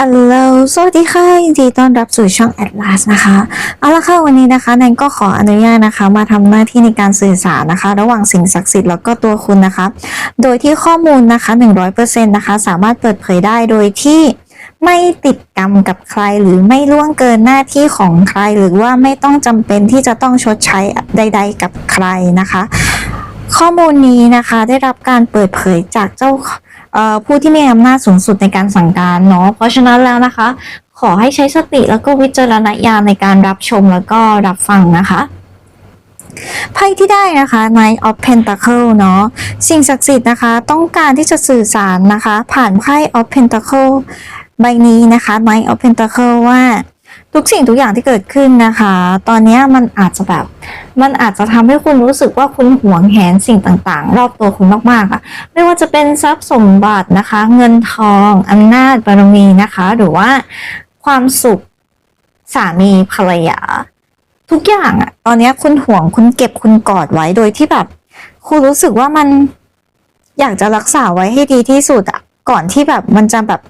อัลโหลสวัสดีค่ะยินดีต้อนรับสู่ช่อง Atlas นะคะ เอาละค่ะวันนี้นะคะแนนก็ขออนุญาตนะคะ มาทำหน้าที่ในการสื่อสารนะคะ ระหว่างสิ่งศักดิ์สิทธิ์แล้วก็ตัวคุณนะคะ โดยที่ข้อมูลนะคะ 100%นะคะ สามารถเปิดเผยได้โดยที่ไม่ติดกรรมกับใครหรือไม่ล่วงเกินหน้าที่ของใคร หรือว่าไม่ต้องจำเป็นที่จะต้องชดใช้ใด ๆ กับใครนะคะ ข้อมูลนี้นะคะได้รับการเปิดเผยจากเจ้า ผู้ที่มีอำนาจสูงสุดในการสั่งการเนาะเพราะฉะนั้นแล้วนะคะ ขอให้ใช้สติแล้วก็วิจารณญาณในการรับชมแล้วก็รับฟังนะคะไพ่ที่ได้นะคะ Knight of Pentacle เนาะสิ่งศักดิ์สิทธิ์นะคะ ต้องการที่จะสื่อสารนะคะ ผ่านไพ่ of Pentacle ใบนี้นะคะ Knight of Pentacle ว่า ทุกสิ่งทุกอย่างที่เกิดขึ้นนะคะ ตอนนี้มันอาจจะแบบ มันอาจจะทำให้คุณรู้สึกว่าคุณหวงแหนสิ่งต่างๆ รอบตัวคุณมากๆอะไม่ว่าจะเป็นทรัพย์สมบัตินะคะ เงินทองอำนาจบารมีนะคะ หรือว่าความสุขสามีภรรยา ทุกอย่างอะตอนนี้คุณห่วงคุณเก็บคุณกอดไว้โดยที่แบบ คุณรู้สึกว่ามันอยากจะรักษาไว้ให้ดีที่สุดอะก่อนที่แบบมันจะแบบ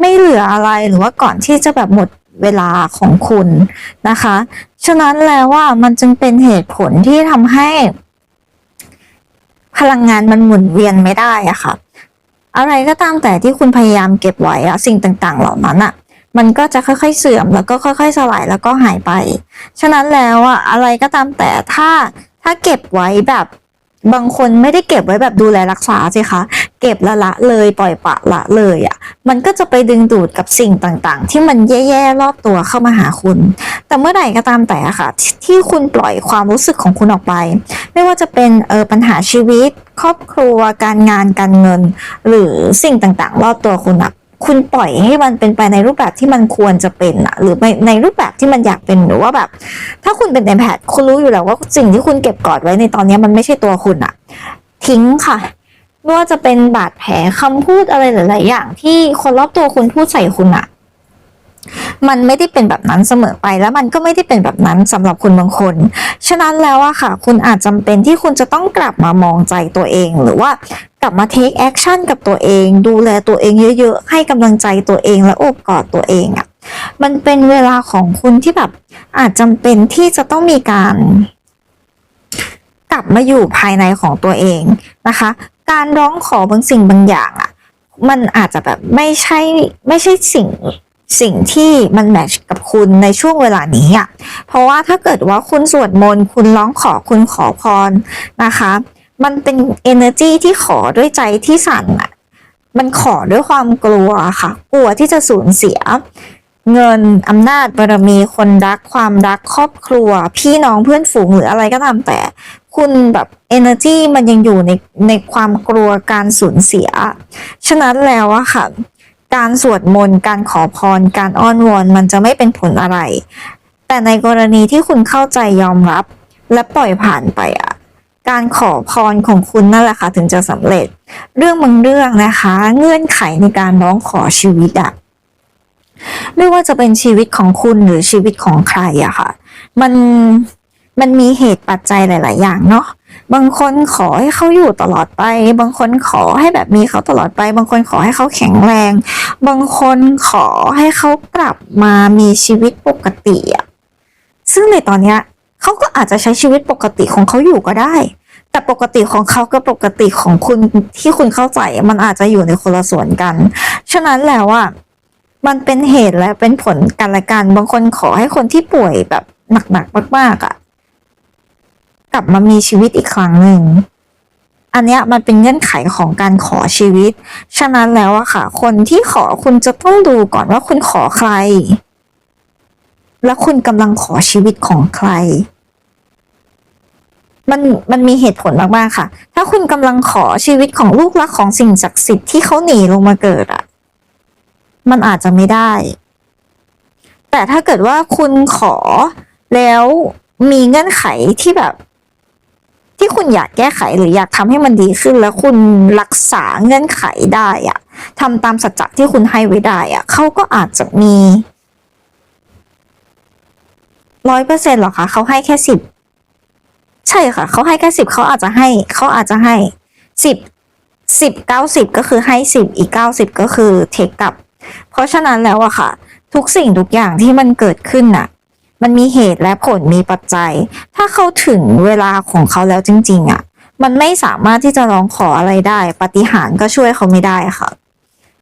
ไม่เหลืออะไรหรือว่าก่อนที่จะแบบหมดเวลาของคุณนะคะ ฉะนั้นแล้วว่ามันจึงเป็นเหตุผลที่ทำให้ พลังงานมันหมุนเวียนไม่ได้อะค่ะ อะไรก็ตามแต่ที่คุณพยายามเก็บไว้อะสิ่งต่างๆ เหล่านั้นอะมันก็จะค่อยๆเสื่อมแล้วก็ค่อย ๆ สลายแล้วก็หายไป ฉะนั้นแล้วอะอะไรก็ตามแต่ถ้าถ้าเก็บไว้แบบ บางคนไม่ได้เก็บไว้แบบดูแลรักษาสิคะ เก็บละละเลยปล่อยปละละเลยอะ่ะ มันก็จะไปดึงดูดกับสิ่งต่างๆ ที่มันแย่ๆรอบตัวเข้ามาหาคุณ แต่เมื่อไหร่ก็ตามแต่ะค่ะทที่คุณปล่อยความรู้สึกของคุณออกไป ไม่ว่าจะเป็นเออปัญหาชีวิต ครอบครัวการงานการเงิน หรือสิ่งต่างๆ รอบตัวคุณอะ คุณปล่อยให้มันเป็นไปในรูปแบบที่มันควรจะเป็นอะหรือในในรูปแบบที่มันอยากเป็นหรือว่าแบบ ถ้าคุณเป็น empath คุณรู้อยู่แล้วว่าสิ่งที่คุณเก็บกอดไว้ในตอนนี้มันไม่ใช่ตัวคุณอะทิ้งค่ะไม่ว่าจะเป็นบาดแผลคำพูดอะไรหลาย ๆ อย่าง ที่คนรอบตัวคุณพูดใส่คุณอะมันไม่ได้เป็นแบบนั้นเสมอไปแล้วมันก็ไม่ได้เป็นแบบนั้นสำหรับคุณบางคน ฉะนั้นแล้วอะค่ะ คุณอาจจำเป็นที่คุณจะต้องกลับมามองใจตัวเอง หรือว่า ลับมา take action กับตัวเอง ดูแลตัวเองเยอะๆ ให้กำลังใจตัวเองและโอบกอดตัวเองอะมันเป็นเวลาของคุณที่แบบอาจจำเป็นที่จะต้องมีการ กลับมาอยู่ภายในของตัวเองนะคะ การร้องขอบางสิ่งบางอย่างอะ่ะมันอาจจะแบบไม่ใช่ไม่ใช่สิ่งสิ่งที่มันแมทช์กับคุณในช่วงเวลานี้อะ่ะ เพราะว่าถ้าเกิดว่าคุณสวดมนต์คุณร้องขอคุณขอพรนะคะ มันเป็น energy ที่ขอด้วยใจที่สั่นอะมันขอด้วยความกลัวค่ะ กลัวที่จะสูญเสีย เงินอำนาจบารมีคนรักความรักครอบครัว พี่น้องเพื่อนฝูงหรืออะไรก็ตามแต่ คุณแบบ energy มันยังอยู่ในในความกลัวการสูญเสีย ฉะนั้นแล้วอะค่ะ การสวดมนต์การขอพร การอ้อนวอนมันจะไม่เป็นผลอะไร แต่ในกรณีที่คุณเข้าใจยอมรับและปล่อยผ่านไปอะ การขอพรของคุณนั่นแหละค่ะถึงจะสำเร็จ เรื่องบางเรื่องนะคะ เงื่อนไขในการร้องขอชีวิตอะไม่ว่าจะเป็นชีวิตของคุณหรือชีวิตของใครอะค่ะ มันมันมีเหตุปัจจัยหลาย ๆ อย่างเนาะบางคนขอให้เขาอยู่ตลอดไป บางคนขอให้แบบมีเขาตลอดไป บางคนขอให้เขาแข็งแรง บางคนขอให้เขากลับมามีชีวิตปกติอะซึ่งในตอนเนี้ย เขาก็อาจจะใช้ชีวิตปกติของเขาอยู่ก็ได้ แต่ปกติของเขากับปกติของคุณที่คุณเข้าใจมันอาจจะอยู่ในคนละส่วนกัน ฉะนั้นแล้วอะมันเป็นเหตุและเป็นผลกันละกันบางคนขอให้คนที่ป่วยแบบหนักๆมาก ๆอะ่ะ กลับมามีชีวิตอีกครั้งหนึ่งอันเนี้ยมันเป็นเงื่อนไขของการขอชีวิต ฉะนั้นแล้วอะค่ะ คนที่ขอคุณจะต้องดูก่อนว่าคุณขอใคร และคุณกำลังขอชีวิตของใคร มันมันมีเหตุผลมากๆค่ะ ถ้าคุณกำลังขอชีวิตของลูกรักของสิ่งศักดิ์สิทธิ์ที่เขาหนีลงมาเกิดอะมันอาจจะไม่ได้ แต่ถ้าเกิดว่าคุณขอแล้วมีเงื่อนไขที่แบบ ที่คุณอยากแก้ไขหรืออยากทำให้มันดีขึ้น แล้วคุณรักษาเงื่อนไขได้อะทำตามสัจจะที่คุณให้ไว้ได้อะเขาก็อาจจะมี ร้อยเปอร์เซ็นต์หรอคะเขาให้แค่สิบใช่ค่ะเขาให้แค่สิบเขาอาจจะให้เขาอาจจะให้สิบสิบเก้าสิบก็คือให้สิบอีกเก้าสิบก็คือเทคกลับ เพราะฉะนั้นแล้วอะค่ะ ทุกสิ่งทุกอย่างที่มันเกิดขึ้นน่ะ มันมีเหตุและผลมีปัจจัย ถ้าเขาถึงเวลาของเขาแล้วจริง ๆอะมันไม่สามารถที่จะร้องขออะไรได้ ปฏิหารก็ช่วยเขาไม่ได้ค่ะ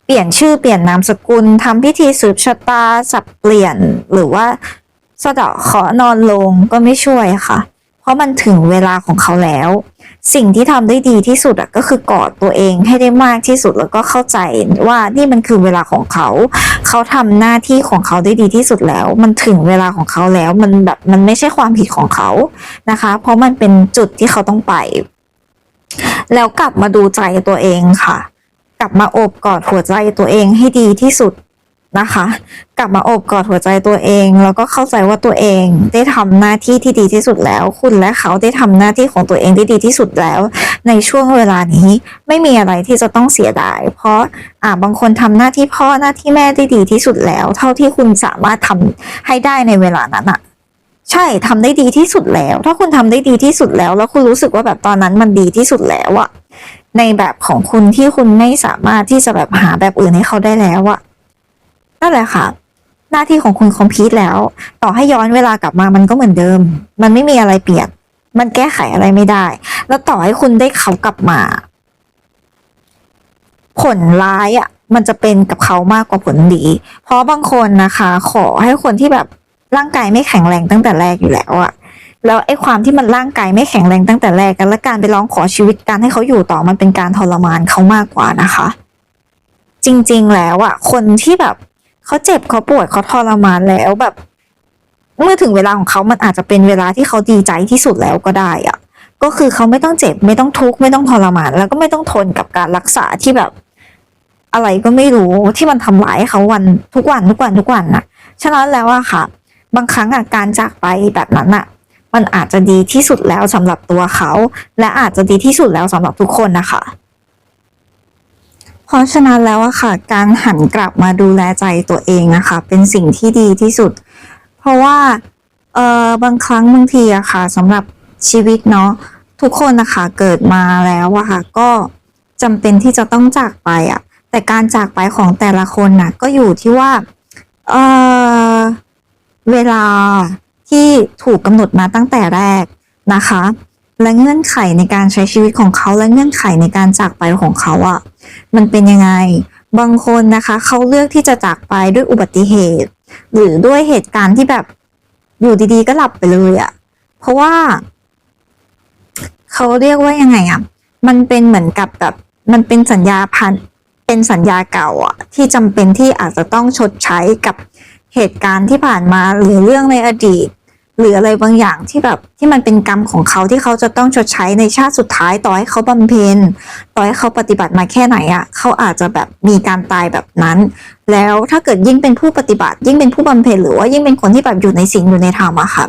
เปลี่ยนชื่อเปลี่ยนนามสกุลทำพิธีสืบชะตาสับเปลี่ยนหรือว่า สะเดาะเคราะห์นอนลงก็ไม่ช่วยค่ะ เพราะมันถึงเวลาของเขาแล้ว สิ่งที่ทำได้ดีที่สุดก็คือกอดตัวเองให้ได้มากที่สุดแล้วก็เข้าใจว่านี่มันคือเวลาของเขา เขาทำหน้าที่ของเขาได้ดีที่สุดแล้ว มันถึงเวลาของเขาแล้ว มันแบบมันไม่ใช่ความผิดของเขานะคะ เพราะมันเป็นจุดที่เขาต้องไป แล้วกลับมาดูใจตัวเองค่ะ กลับมาโอบกอดหัวใจตัวเองให้ดีที่สุด นะคะ กลับมาโอบกอดหัวใจตัวเอง แล้วก็เข้าใจว่าตัวเองได้ทำหน้าที่ที่ดีที่สุดแล้ว คุณและเขาได้ทำหน้าที่ของตัวเองได้ดีที่สุดแล้ว ในช่วงเวลานี้ไม่มีอะไรที่จะต้องเสียดาย เพราะอ่าบางคนทำหน้าที่พ่อหน้าที่แม่ได้ดีที่สุดแล้ว เท่าที่คุณสามารถทำให้ได้ในเวลานั้นอะใช่ทำได้ดีที่สุดแล้ว ถ้าคุณทำได้ดีที่สุดแล้ว แล้วคุณรู้สึกว่าแบบตอนนั้นมันดีที่สุดแล้วอะในแบบของคุณที่คุณไม่สามารถที่จะแบบหาแบบอื่นให้เขาได้แล้วอะ นั่นแหละค่ะ หน้าที่ของคุณคอมพิวแล้ว ต่อให้ย้อนเวลากลับมามันก็เหมือนเดิม มันไม่มีอะไรเปลี่ยน มันแก้ไขอะไรไม่ได้ แล้วต่อให้คุณได้เขากลับมา ผลร้ายอะ มันจะเป็นกับเขามากกว่าผลดี เพราะบางคนนะคะ ขอให้คนที่แบบร่างกายไม่แข็งแรงตั้งแต่แรกอยู่แล้วอะแล้วไอ้ความที่มันร่างกายไม่แข็งแรงตั้งแต่แรกกันและการไปร้องขอชีวิตการให้เขาอยู่ต่อมันเป็นการทรมานเขามากกว่านะคะ จริง ๆ แล้วอะคนที่แบบ เขาเจ็บเขาปวดเขาทรมานแล้วแบบ เมื่อถึงเวลาของเขามันอาจจะเป็นเวลาที่เขาดีใจที่สุดแล้วก็ได้อะก็คือเขาไม่ต้องเจ็บ ไม่ต้องทุกข์ไม่ต้องทรมาน แล้วก็ไม่ต้องทนกับการรักษาที่แบบ อะไรก็ไม่รู้ที่มันทำร้ายเขาวันทุกวันทุกวันทุกวันน่ะฉะนั้นแล้วอะค่ะ บางครั้งอะการจากไปแบบนั้นอะมันอาจจะดีที่สุดแล้วสำหรับตัวเขา และอาจจะดีที่สุดแล้วสำหรับทุกคนนะคะ ราะฉะนั้นแล้วอะค่ะ การหันกลับมาดูแลใจตัวเองนะคะ เป็นสิ่งที่ดีที่สุด เพราะว่าเออบางครั้งบางทีอะค่ะสำหรับชีวิตเนาะทุกคนนะคะเกิดมาแล้วอะค่ะ ก็จำเป็นที่จะต้องจากไปอะแต่การจากไปของแต่ละคนน่ะ ก็อยู่ที่ว่าเออเวลาที่ถูกกำหนดมาตั้งแต่แรกนะคะ และเงื่อนไขในการใช้ชีวิตของเขาและเงื่อนไขในการจากไปของเขาอะ มันเป็นยังไง บางคนนะคะเขาเลือกที่จะจากไปด้วยอุบัติเหตุ หรือด้วยเหตุการณ์ที่แบบอยู่ดีๆก็หลับไปเลยอะเพราะว่าเขาเรียกว่ายังไงอะมันเป็นเหมือนกับแบบ มันเป็นสัญญาพันเป็นสัญญาเก่าอะที่จำเป็นที่อาจจะต้องชดใช้กับเหตุการณ์ที่ผ่านมาหรือเรื่องในอดีต หรืออะไรบางอย่างที่แบบที่มันเป็นกรรมของเขาที่เขาจะต้องชดใช้ในชาติสุดท้ายต่อให้เขาบำเพ็ญต่อให้เขาปฏิบัติมาแค่ไหนอะ่ะเขาอาจจะแบบมีการตายแบบนั้น แล้วถ้าเกิดยิ่งเป็นผู้ปฏิบัติ ยิ่งเป็นผู้บำเพ็ญหรือว่ายิ่งเป็นคนที่แบบอยู่ในสิ่งอยู่ในธรรมอะค่ะ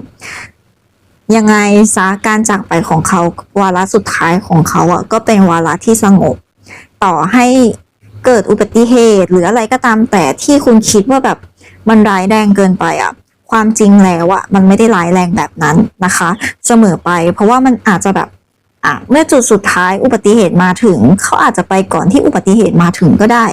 ยังไงซะการจากไปของเขาวาระสุดท้ายของเขาอะก็เป็นวาระที่สงบ ต่อให้เกิดอุบัติเหตุ หรืออะไรก็ตามแต่ที่คุณคิดว่าแบบมันร้ายแรงเกินไปอะ ความจริงแล้วอะมันไม่ได้ร้ายแรงแบบนั้นนะคะ เสมอไป เพราะว่ามันอาจจะแบบอะเมื่อจุดสุดท้ายอุบัติเหตุมาถึง เขาอาจจะไปก่อนที่อุบัติเหตุมาถึงก็ได้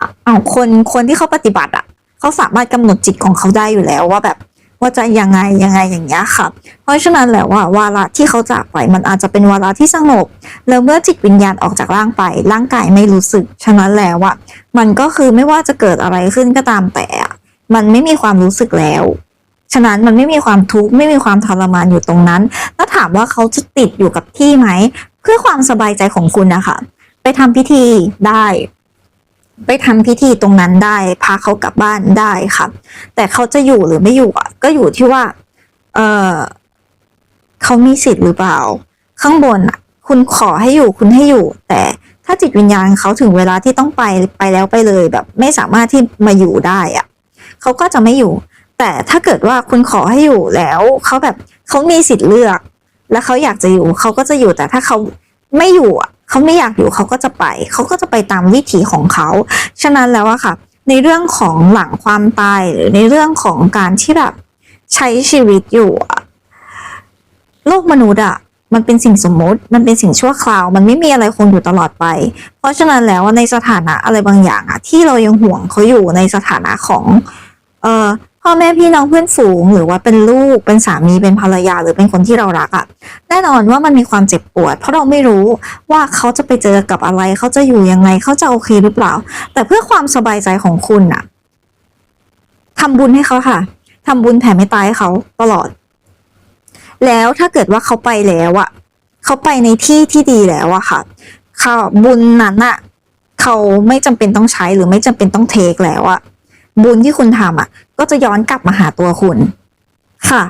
อะเอาคนคนที่เขาปฏิบัติอะเขาสามารถกำหนดจิตของเขาได้อยู่แล้วว่าแบบว่าจะยังไงยังไงอย่างเงี้ยค่ะ เพราะฉะนั้นแล้วว่าวาระที่เขาจากไปมันอาจจะเป็นวาระที่สงบ แล้วเมื่อจิตวิญญาณออกจากร่างไป ร่างกายไม่รู้สึก ฉะนั้นแล้วอะมันก็คือไม่ว่าจะเกิดอะไรขึ้นก็ตามแต่อะ มันไม่มีความรู้สึกแล้ว ฉะนั้นมันไม่มีความทุกข์ไม่มีความทรมานอยู่ตรงนั้น ถ้าถามว่าเขาจะติดอยู่กับที่ไหม เพื่อความสบายใจของคุณนะคะไปทำพิธีได้ ไปทำพิธีตรงนั้นได้ พาเขากลับบ้านได้ค่ะ แต่เขาจะอยู่หรือไม่อยู่อะ ก็อยู่ที่ว่า เออเขามีสิทธิ์หรือเปล่า ข้างบนอะ คุณขอให้อยู่คุณให้อยู่ แต่ถ้าจิตวิญญาณเขาถึงเวลาที่ต้องไปไปแล้วไปเลยแบบ ไม่สามารถที่มาอยู่ได้อะ เขาก็จะไม่อยู่ แต่ถ้าเกิดว่าคุณขอให้อยู่แล้วเขาแบบเขามีสิทธิ์เลือก แล้วเขาอยากจะอยู่เขาก็จะอยู่แต่ถ้าเขาไม่อยู่เขาไม่อยากอยู่เขาก็จะไป เขาก็จะไปตามวิถีของเขา ฉะนั้นแล้วอะค่ะ ในเรื่องของหลังความตายหรือในเรื่องของการที่แบบใช้ชีวิตอยู่โลกมนุษย์อะมันเป็นสิ่งสมมุติ มันเป็นสิ่งชั่วคราว มันไม่มีอะไรคงอยู่ตลอดไป เพราะฉะนั้นแล้วในสถานะอะไรบางอย่างอะที่เรายังห่วงเขาอยู่ในสถานะของ เอ่อพ่อแม่พี่น้องเพื่อนฝูง หรือว่าเป็นลูกเป็นสามีเป็นภรรยาหรือเป็นคนที่เรารักอะแน่นอนว่ามันมีความเจ็บปวด เพราะเราไม่รู้ว่าเขาจะไปเจอกับอะไร เขาจะอยู่ยังไงเขาจะโอเคหรือเปล่า แต่เพื่อความสบายใจของคุณอะทำบุญให้เขาค่ะทำบุญแผ่เมตตาให้เขาตลอด แล้วถ้าเกิดว่าเขาไปแล้วอะเขาไปในที่ที่ดีแล้วอะค่ะเขาบุญนั้นอะเขาไม่จำเป็นต้องใช้หรือไม่จำเป็นต้องเทคแล้วอะ บุญที่คุณทำอะก็จะย้อนกลับมาหาตัวคุณ ค่ะ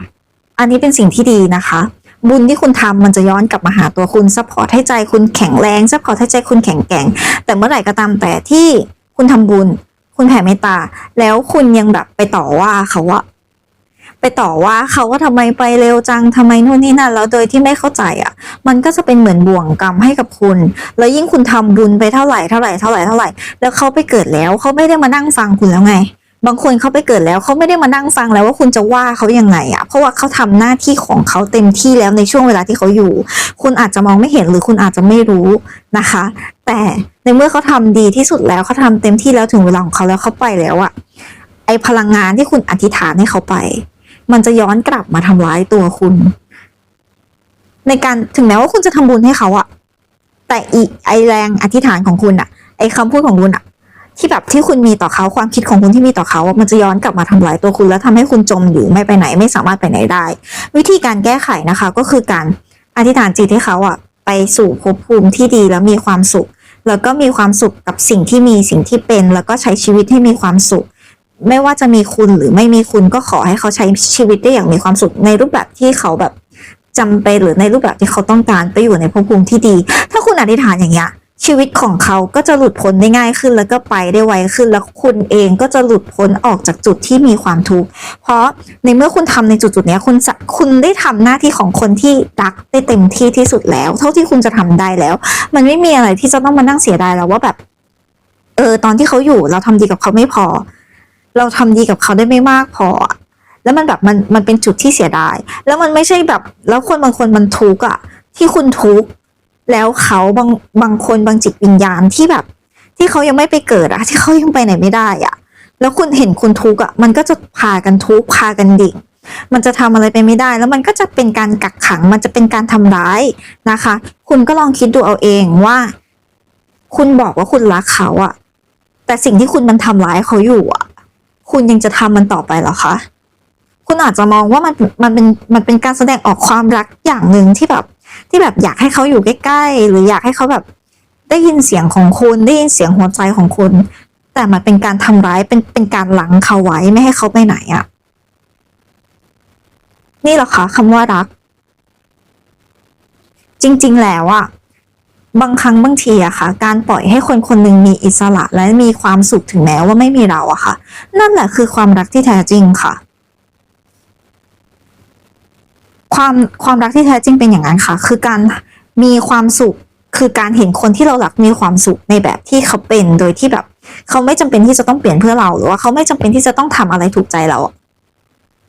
อันนี้เป็นสิ่งที่ดีนะคะ บุญที่คุณทำมันจะย้อนกลับมาหาตัวคุณซัพพอร์ตให้ใจคุณแข็งแรงซัพพอร์ตให้ใจคุณแข็งแกร่ง แต่เมื่อไหร่ก็ตามแต่ที่คุณทำบุญ คุณแผ่เมตตาแล้วคุณยังแบบไปต่อว่าเขาว่า ไปต่อว่าเขาว่าทำไมไปเร็วจังทำไมนู่นนี่นั่นแล้วโดยที่ไม่เข้าใจอะมันก็จะเป็นเหมือนบ่วงกรรมให้กับคุณ แล้วยิ่งคุณทำบุญไปเท่าไหร่เท่าไหร่เท่าไหร่เท่าไหร่แล้วเขาไปเกิดแล้วเขาไม่ได้มานั่งฟังคุณแล้วไง บางคนเขาไปเกิดแล้วเขาไม่ได้มานั่งฟังแล้วว่าคุณจะว่าเขายังไงอะเพราะว่าเขาทำหน้าที่ของเขาเต็มที่แล้วในช่วงเวลาที่เขาอยู่ คุณอาจจะมองไม่เห็นหรือคุณอาจจะไม่รู้นะคะ แต่ในเมื่อเขาทำดีที่สุดแล้วเขาทำเต็มที่แล้วถึงเวลาของเขาแล้วเขาไปแล้วอะไอพลังงานที่คุณอธิษฐานให้เขาไป มันจะย้อนกลับมาทำร้ายตัวคุณ ในการถึงแม้ว่าคุณจะทำบุญให้เขาอะแต่อีไอแรงอธิษฐานของคุณอะไอคำพูดของคุณอะที่แบบที่คุณมีต่อเขาความคิดของคุณที่มีต่อเขาอะมันจะย้อนกลับมาทำลายตัวคุณ แล้วทำให้คุณจมอยู่ไม่ไปไหนไม่สามารถไปไหนได้ วิธีการแก้ไขนะคะ ก็คือการอธิษฐานจิตให้เขาอะไปสู่ภพภูมิที่ดีแล้วมีความสุข แล้วก็มีความสุขกับสิ่งที่มีสิ่งที่เป็น แล้วก็ใช้ชีวิตให้มีความสุข ไม่ว่าจะมีคุณหรือไม่มีคุณก็ขอให้เขาใช้ชีวิตได้อย่างมีความสุขในรูปแบบที่เขาแบบจำเป็นหรือในรูปแบบที่เขาต้องการไปอยู่ในภพภูมิที่ดี ถ้าคุณอธิษฐานอย่างเงี้ยชีวิตของเขาก็จะหลุดพ้นได้ง่ายขึ้น แล้วก็ไปได้ไวขึ้น แล้วคุณเองก็จะหลุดพ้นออกจากจุดที่มีความทุกข์ เพราะในเมื่อคุณทำในจุดจุดนี้คุณจะคุณได้ทำหน้าที่ของคนที่รักได้เต็มที่ที่สุดแล้ว เท่าที่คุณจะทำได้แล้ว มันไม่มีอะไรที่จะต้องมานั่งเสียดายแล้วว่าแบบ เออตอนที่เขาอยู่เราทำดีกับเขาไม่พอ เราทำดีกับเขาได้ไม่มากพอ แล้วมันแบบมันมันเป็นจุดที่เสียดาย แล้วมันไม่ใช่แบบ แล้วคนบางคนมันทุกข์อะ ที่คุณทุกข์แล้วเขาบางบางคนบางจิตวิญญาณที่แบบ ที่เขายังไม่ไปเกิดอะที่เขายังไปไหนไม่ได้อะแล้วคุณเห็นคุณทุกข์อะมันก็จะพากันทุกข์พากันดิ่งมันจะทำอะไรไปไม่ได้ แล้วมันก็จะเป็นการกักขัง มันจะเป็นการทำร้ายนะคะ คุณก็ลองคิดดูเอาเองว่า คุณบอกว่าคุณรักเขาอะแต่สิ่งที่คุณมันทำร้ายเขาอยู่อะ คุณยังจะทำมันต่อไปเหรอคะคุณอาจจะมองว่ามันมันเป็นมันเป็นการแสดงออกความรักอย่างหนึ่งที่แบบ ที่แบบอยากให้เขาอยู่ใกล้ๆ หรืออยากให้เขาแบบได้ยินเสียงของคุณได้ยินเสียงหัวใจของคุณ แต่มันเป็นการทำร้ายเป็นเป็นการหลังเขาไว้ไม่ให้เขาไปไหนอะนี่หรอคะคำว่ารัก จริง ๆ แล้วอะ บางครั้งบางทีอะค่ะ การปล่อยให้คนคนหนึ่งมีอิสระและมีความสุขถึงแม้ว่าไม่มีเราอะค่ะ นั่นแหละคือความรักที่แท้จริงค่ะ ความความรักที่แท้จริงเป็นอย่างนั้นค่ะ คือการมีความสุขคือการเห็นคนที่เรารักมีความสุขในแบบที่เขาเป็นโดยที่แบบ เขาไม่จำเป็นที่จะต้องเปลี่ยนเพื่อเราหรือว่าเขาไม่จำเป็นที่จะต้องทำอะไรถูกใจเรา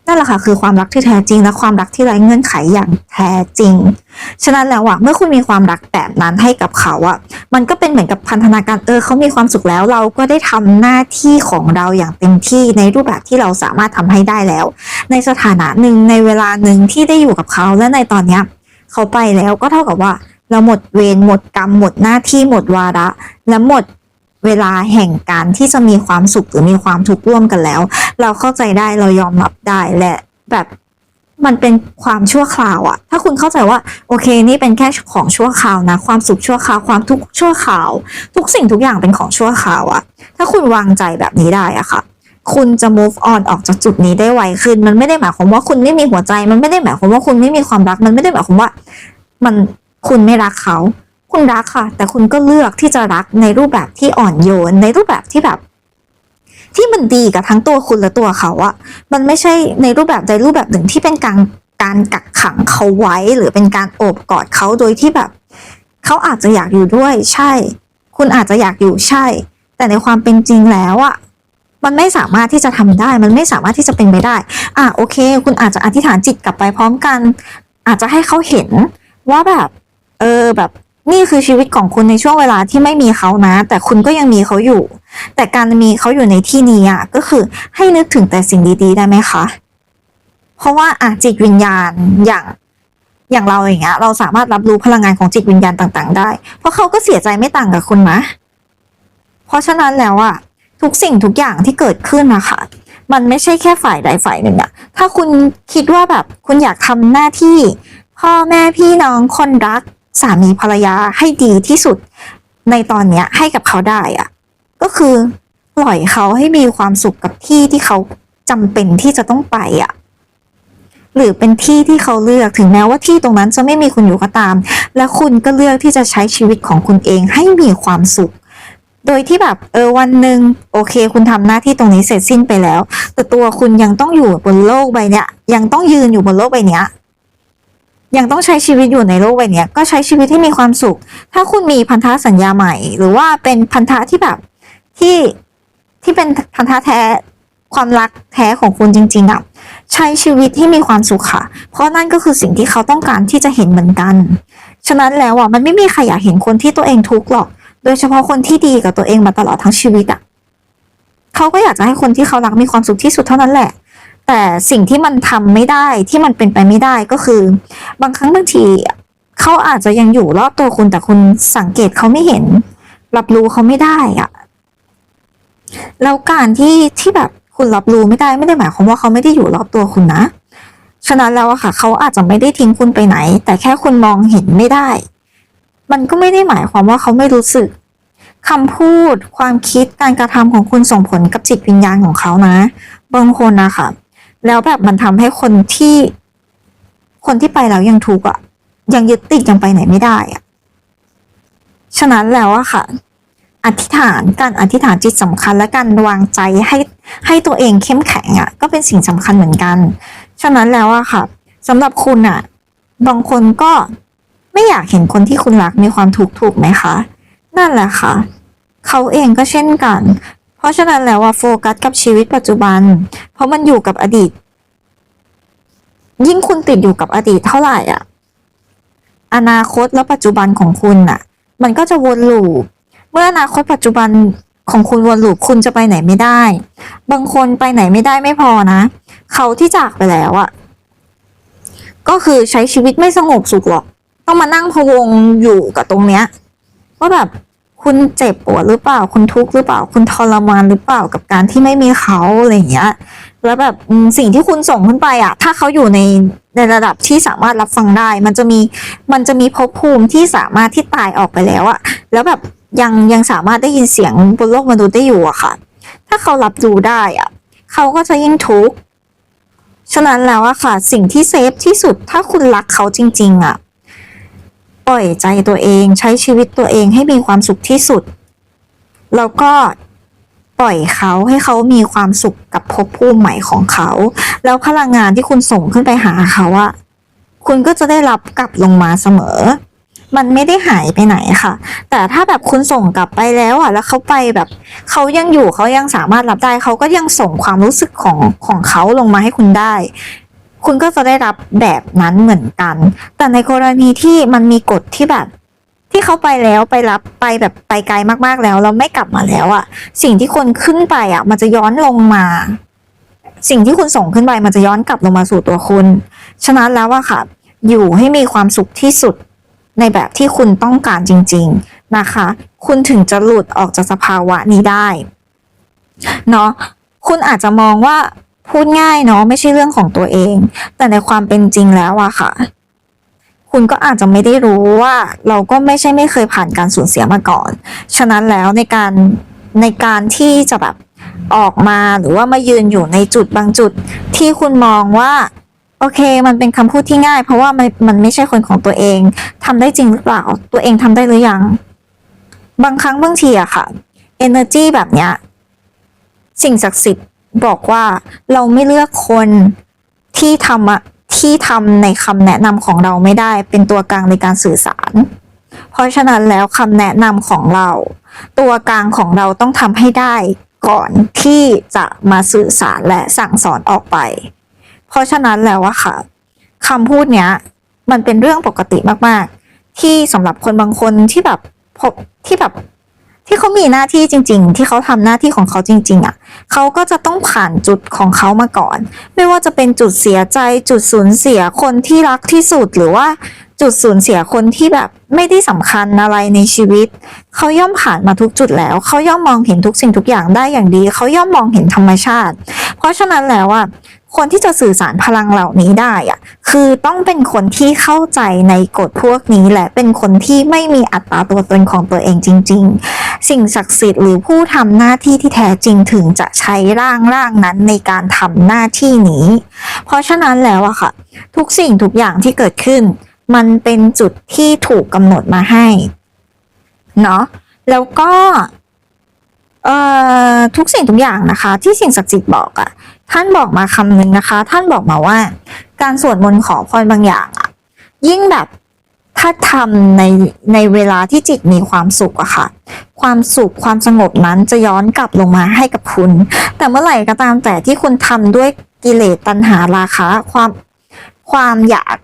นั่นแหละค่ะคือความรักที่แท้จริง และความรักที่ไร้เงื่อนไขอย่างแท้จริง ฉะนั้นแล้วอะเมื่อคุณมีความรักแบบนั้นให้กับเขาอะมันก็เป็นเหมือนกับพันธนาการเออเขามีความสุขแล้วเราก็ได้ทำหน้าที่ของเราอย่างเต็มที่ในรูปแบบที่เราสามารถทำให้ได้แล้ว ในสถานะหนึ่งในเวลาหนึ่งที่ได้อยู่กับเขาและในตอนเนี้ยเขาไปแล้วก็เท่ากับว่า เราหมดเวรหมดกรรมหมดหน้าที่หมดวาระและหมด เวลาแห่งการที่จะมีความสุขหรือมีความทุกข์ร่วมกันแล้ว เราเข้าใจได้เรายอมรับได้และแบบมันเป็นความชั่วคราวอะถ้าคุณเข้าใจว่าโอเคนี่เป็นแค่ของชั่วคราวนะ ความสุขชั่วคราวความทุกข์ชั่วคราว ทุกสิ่งทุกอย่างเป็นของชั่วคราวอะถ้าคุณวางใจแบบนี้ได้อะค่ะ คุณจะ move on ออกจากจุดนี้ได้ไวขึ้น มันไม่ได้หมายความว่าคุณไม่มีหัวใจ มันไม่ได้หมายความว่าคุณไม่มีความรัก มันไม่ได้หมายความว่า มันคุณไม่รักเขา คุณรักค่ะ แต่คุณก็เลือกที่จะรักในรูปแบบที่อ่อนโยน ในรูปแบบที่แบบ ที่มันดีกับทั้งตัวคุณและตัวเขาอะมันไม่ใช่ในรูปแบบใดรูปแบบหนึ่งที่เป็นการการกักขังเขาไว้ หรือเป็นการโอบกอดเขาโดยที่แบบ เขาอาจจะอยากอยู่ด้วย ใช่ คุณอาจจะอยากอยู่ใช่ แต่ในความเป็นจริงแล้วอะมันไม่สามารถที่จะทำได้ มันไม่สามารถที่จะเป็นไปได้ อะโอเค คุณอาจจะอธิษฐานจิตกลับไปพร้อมกัน อาจจะให้เขาเห็นว่าแบบ เออแบบ นี่คือชีวิตของคุณในช่วงเวลาที่ไม่มีเขานะ แต่คุณก็ยังมีเขาอยู่ แต่การมีเขาอยู่ในที่นี้อะก็คือให้นึกถึงแต่สิ่งดีๆ ได้ไหมคะ เพราะว่าอะจิตวิญญาณอย่างอย่างเราอย่างเงี้ยเราสามารถรับรู้พลังงานของจิตวิญญาณต่าง ๆ ได้ เพราะเขาก็เสียใจไม่ต่างกับคุณนะ เพราะฉะนั้นแล้วอะทุกสิ่งทุกอย่างที่เกิดขึ้นนะคะมันไม่ใช่แค่ฝ่ายใดฝ่ายหนึ่งอะถ้าคุณคิดว่าแบบคุณอยากทำหน้าที่ พ่อแม่พี่น้องคนรัก สามีภรรยาให้ดีที่สุดในตอนเนี้ยให้กับเขาได้อะก็คือปล่อยเขาให้มีความสุขกับที่ที่เขาจำเป็นที่จะต้องไปอะหรือเป็นที่ที่เขาเลือกถึงแม้ว่าที่ตรงนั้นจะไม่มีคุณอยู่ก็ตาม และคุณก็เลือกที่จะใช้ชีวิตของคุณเองให้มีความสุข โดยที่แบบเออวันหนึ่งโอเค คุณทำหน้าที่ตรงนี้เสร็จสิ้นไปแล้ว แต่ตัวคุณยังต้องอยู่บนโลกใบเนี้ยยังต้องยืนอยู่บนโลกใบเนี้ย ยังต้องใช้ชีวิตอยู่ในโลกใบนี้ก็ใช้ชีวิตที่มีความสุข ถ้าคุณมีพันธะสัญญาใหม่ หรือว่าเป็นพันธะที่แบบที่ที่เป็นพันธะแท้ความรักแท้ของคุณจริง ๆอะใช้ชีวิตที่มีความสุขค่ะ เพราะนั่นก็คือสิ่งที่เขาต้องการที่จะเห็นเหมือนกัน ฉะนั้นแล้วอะมันไม่มีใครอยากเห็นคนที่ตัวเองทุกข์หรอก โดยเฉพาะคนที่ดีกับตัวเองมาตลอดทั้งชีวิตอะเขาก็อยากจะให้คนที่เขารักมีความสุขที่สุดเท่านั้นแหละ แต่สิ่งที่มันทำไม่ได้ที่มันเป็นไปไม่ได้ก็คือ บางครั้งบางทีเขาอาจจะยังอยู่รอบตัวคุณแต่คุณสังเกตเขาไม่เห็น รับรู้เขาไม่ได้อะแล้วการที่ที่แบบคุณรับรู้ไม่ได้ไม่ได้หมายความว่าเขาไม่ได้อยู่รอบตัวคุณนะฉะนั้นแล้วอะค่ะ เขาอาจจะไม่ได้ทิ้งคุณไปไหน แต่แค่คุณมองเห็นไม่ได้ มันก็ไม่ได้หมายความว่าเขาไม่รู้สึกคำพูด ความคิดการกระทำของคุณส่งผลกับจิตวิญญาณของเขานะบางคนนะคะ แล้วแบบมันทำให้คนที่คนที่ไปแล้วยังทุกข์อะ ยังยึดติดยังไปไหนไม่ได้อะ ฉะนั้นแล้วอะค่ะ อธิษฐานการอธิษฐานจิตสำคัญและการวางใจให้ให้ตัวเองเข้มแข็งอะก็เป็นสิ่งสำคัญเหมือนกัน ฉะนั้นแล้วอะค่ะสำหรับคุณอะบางคนก็ไม่อยากเห็นคนที่คุณรักมีความทุกข์ถูกไหมคะ นั่นแหละค่ะ เขาเองก็เช่นกัน เพราะฉะนั้นแล้วว่าโฟกัสกับชีวิตปัจจุบัน เพราะมันอยู่กับอดีต ยิ่งคุณติดอยู่กับอดีตเท่าไหร่อะ อนาคตและปัจจุบันของคุณน่ะ มันก็จะวนลูปเมื่ออนาคตปัจจุบันของคุณวนลูปคุณจะไปไหนไม่ได้ บางคนไปไหนไม่ได้ไม่พอนะ เขาที่จากไปแล้วอะก็คือใช้ชีวิตไม่สงบสุขหรอก ต้องมานั่งพวงอยู่กับตรงเนี้ยว่าแบบคุณเจ็บปวดหรือเปล่า คุณทุกข์หรือเปล่า คุณทรมานหรือเปล่ากับการที่ไม่มีเขาอะไรอย่างเงี้ย แล้วแบบสิ่งที่คุณส่งขึ้นไปอะ ถ้าเขาอยู่ในในระดับที่สามารถรับฟังได้ มันจะมีมันจะมีภพภูมิที่สามารถที่ตายออกไปแล้วอะ แล้วแบบยังยังสามารถได้ยินเสียงบนโลกมนุษย์ได้อยู่อะค่ะ ถ้าเขารับรู้ได้อะ เขาก็จะยิ่งทุกข์ฉะนั้นแล้วอะค่ะ สิ่งที่เซฟที่สุดถ้าคุณรักเขาจริง ๆอะปล่อยใจตัวเองใช้ชีวิตตัวเองให้มีความสุขที่สุด แล้วก็ ล่อยเขาให้เขามีความสุขกับภพภูมิใหม่ของเขา แล้วพลังงานที่คุณส่งขึ้นไปหาเขาอะคุณก็จะได้รับกลับลงมาเสมอ มันไม่ได้หายไปไหนค่ะ แต่ถ้าแบบคุณส่งกลับไปแล้วอะ แล้วเขาไปแบบเขายังอยู่เขายังสามารถรับได้เขาก็ยังส่งความรู้สึกของของเขาลงมาให้คุณได้ คุณก็จะได้รับแบบนั้นเหมือนกัน แต่ในกรณีที่มันมีกฎที่แบบ ที่เขาไปแล้วไปรับไปแบบไปไกลมากๆแล้วแล้วไม่กลับมาแล้วอะสิ่งที่คนขึ้นไปอะมันจะย้อนลงมา สิ่งที่คุณส่งขึ้นไปมันจะย้อนกลับลงมาสู่ตัวคุณฉะนั้นแล้วอะค่ะ อยู่ให้มีความสุขที่สุดในแบบที่คุณต้องการจริง ๆนะคะ คุณถึงจะหลุดออกจากสภาวะนี้ได้เนาะคุณอาจจะมองว่าพูดง่ายเนาะไม่ใช่เรื่องของตัวเอง แต่ในความเป็นจริงแล้วอะค่ะ คุณก็อาจจะไม่ได้รู้ว่าเราก็ไม่ใช่ไม่เคยผ่านการสูญเสียมาก่อน ฉะนั้นแล้วในการในการที่จะแบบออกมาหรือว่ามายืนอยู่ในจุดบางจุด ที่คุณมองว่า โอเค มันเป็นคำพูดที่ง่าย เพราะว่ามันมันไม่ใช่คนของตัวเองทำได้จริงหรือเปล่าตัวเองทำได้หรือยัง บางครั้งบางทีอะค่ะ energy แบบเนี้ยสิ่งศักดิ์สิทธิ์บอกว่าเราไม่เลือกคนที่ทำอะ ที่ทำในคำแนะนำของเราไม่ได้ เป็นตัวกลางในการสื่อสาร เพราะฉะนั้นแล้วคำแนะนำของเรา ตัวกลางของเราต้องทำให้ได้ก่อนที่จะมาสื่อสารและสั่งสอนออกไป เพราะฉะนั้นแล้วอะค่ะคำพูดเนี้ย มันเป็นเรื่องปกติมากๆ ที่สำหรับคนบางคนที่แบบพบที่แบบ ที่เขามีหน้าที่จริง ๆ ที่เขาทำหน้าที่ของเขาจริง ๆอะเขาก็จะต้องผ่านจุดของเขามาก่อน ไม่ว่าจะเป็นจุดเสียใจ จุดสูญเสียคนที่รักที่สุดหรือว่าจุดสูญเสียคนที่แบบไม่ได้สำคัญอะไรในชีวิต เขาย่อมผ่านมาทุกจุดแล้ว เขาย่อมมองเห็นทุกสิ่งทุกอย่างได้อย่างดี เขาย่อมมองเห็นธรรมชาติ เพราะฉะนั้นแล้วอะ คนที่จะสื่อสารพลังเหล่านี้ได้อะคือต้องเป็นคนที่เข้าใจในกฎพวกนี้และเป็นคนที่ไม่มีอัตราตัวตนของตัวเองจริง ๆ สิ่งศักดิ์สิทธิ์หรือผู้ทำหน้าที่ที่แท้จริงถึงจะใช้ร่างร่างนั้นในการทำหน้าที่นี้ เพราะฉะนั้นแล้วอะค่ะ ทุกสิ่งทุกอย่างที่เกิดขึ้น มันเป็นจุดที่ถูกกำหนดมาให้เนาะแล้วก็เอ่อทุกสิ่งทุกอย่างนะคะ ที่สิ่งศักดิ์สิทธิ์บอกอะ ท่านบอกมาคำหนึ่งนะคะ ท่านบอกมาว่า การสวดมนต์ขอพรบางอย่างอะยิ่งแบบถ้าทำในในเวลาที่จิตมีความสุขอะค่ะ ความสุขความสงบนั้นจะย้อนกลับลงมาให้กับคุณ แต่เมื่อไหร่ก็ตามแต่ที่คุณทำด้วยกิเลสตัณหาราคะ ความความอยาก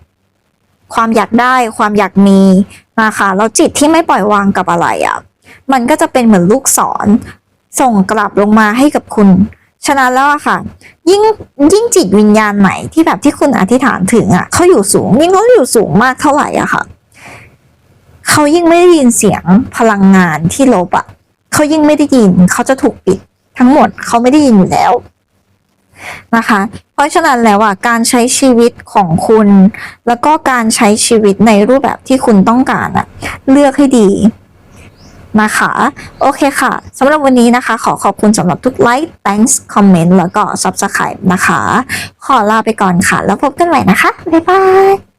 ความอยากได้ ความอยากมีนะคะแล้วจิตที่ไม่ปล่อยวางกับอะไรอะมันก็จะเป็นเหมือนลูกศรส่งกลับลงมาให้กับคุณ ฉะนั้นแล้วอะค่ะ ยิ่งยิ่งจิตวิญญาณไหนที่แบบที่คุณอธิษฐานถึงอะเขาอยู่สูงยิ่งเขาอยู่สูงมากเท่าไหร่อะค่ะเขายิ่งไม่ได้ยินเสียงพลังงานที่ลบอะเขายิ่งไม่ได้ยินเขาจะถูกปิดทั้งหมดเขาไม่ได้ยินอยู่แล้วนะคะ เพราะฉะนั้นแล้วอะการใช้ชีวิตของคุณ แล้วก็การใช้ชีวิตในรูปแบบที่คุณต้องการอะเลือกให้ดี นะคะ โอเคค่ะสำหรับวันนี้นะคะ ขอขอบคุณสำหรับทุกไลค์ thanks comment แล้วก็ subscribe นะคะ ขอลาไปก่อนค่ะ แล้วพบกันใหม่นะคะ บ๊ายบาย